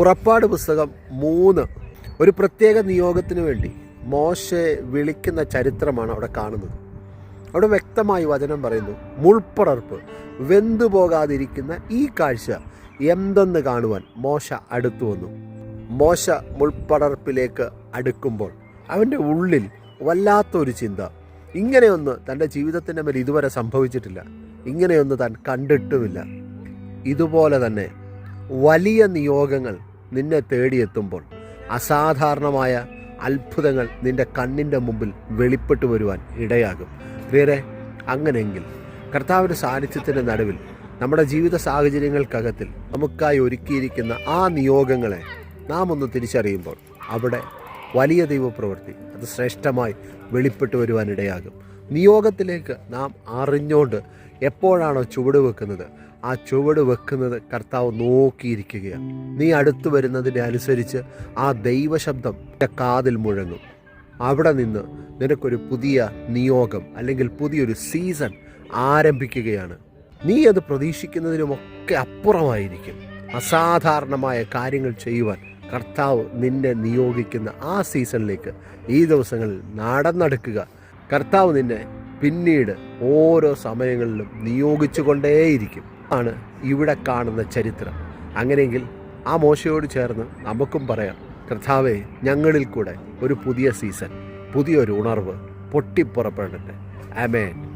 പുറപ്പാട് പുസ്തകം മൂന്ന്. ഒരു പ്രത്യേക നിയോഗത്തിന് വേണ്ടി മോശെ വിളിക്കുന്ന ചരിത്രമാണ് അവിടെ കാണുന്നത്. അവിടെ വ്യക്തമായി വചനം പറയുന്നു മുൾപ്പടർപ്പ് വെന്തു പോകാതിരിക്കുന്ന ഈ കാഴ്ച എന്തെന്ന് കാണുവാൻ മോശ അടുത്തു വന്നു. മോശ മുൾപ്പടർപ്പിലേക്ക് അടുക്കുമ്പോൾ അവന്റെ ഉള്ളിൽ വല്ലാത്തൊരു ചിന്ത. ഇങ്ങനെയൊന്ന് തന്റെ ജീവിതത്തിന്റെ മേൽ ഇതുവരെ സംഭവിച്ചിട്ടില്ല. ഇങ്ങനെയൊന്ന് താൻ കണ്ടിട്ടുമില്ല. ഇതുപോലെ തന്നെ വലിയ നിയോഗങ്ങൾ നിന്നെ തേടിയെത്തുമ്പോൾ അസാധാരണമായ അത്ഭുതങ്ങൾ നിന്റെ കണ്ണിന്റെ മുമ്പിൽ വെളിപ്പെട്ടു വരുവാൻ ഇടയാകും. പ്രിയരെ അങ്ങനെയെങ്കിൽ കർത്താവിന്റെ സാന്നിധ്യത്തിന്റെ നടുവിൽ നമ്മുടെ ജീവിത സാഹചര്യങ്ങൾക്കകത്തിൽ നമുക്കായി ഒരുക്കിയിരിക്കുന്ന ആ നിയോഗങ്ങളെ നാം ഒന്ന് തിരിച്ചറിയുമ്പോൾ അവിടെ വലിയ ദൈവപ്രവൃത്തി അത് ശ്രേഷ്ഠമായി വെളിപ്പെട്ടു വരുവാനിടയാകും നിയോഗത്തിലേക്ക് നാം അറിഞ്ഞുകൊണ്ട് എപ്പോഴാണോ ചുവട് വെക്കുന്നത് ആ ചുവട് വെക്കുന്നത് കർത്താവ് നോക്കിയിരിക്കുകയാണ്. നീ അടുത്തു വരുന്നതിനെ അനുസരിച്ച് ആ ദൈവശബ്ദം എന്റെ കാതിൽ മുഴങ്ങും. അവിടെ നിന്ന് നിനക്കൊരു പുതിയ നിയോഗം അല്ലെങ്കിൽ പുതിയൊരു സീസൺ ആരംഭിക്കുകയാണ്. നീ അത് പ്രതീക്ഷിക്കുന്നതിനുമൊക്കെ അപ്പുറമായിരിക്കും. അസാധാരണമായ കാര്യങ്ങൾ ചെയ്യുവാൻ കർത്താവ് നിന്നെ നിയോഗിക്കുന്ന ആ സീസണിലേക്ക് ഈ ദിവസങ്ങളിൽ നടന്നെടുക്കുക. കർത്താവ് നിന്നെ പിന്നീട് ഓരോ സമയങ്ങളിലും നിയോഗിച്ചു കൊണ്ടേയിരിക്കും ആണ് ഇവിടെ കാണുന്ന ചരിത്രം. അങ്ങനെയെങ്കിൽ ആ മോശയോട് ചേർന്ന് നമുക്കും പറയാം കർത്താവെ ഞങ്ങളിൽ കൂടെ ഒരു പുതിയ സീസൺ പുതിയൊരു ഉണർവ് പൊട്ടിപ്പുറപ്പെടട്ടെ. ആമേൻ.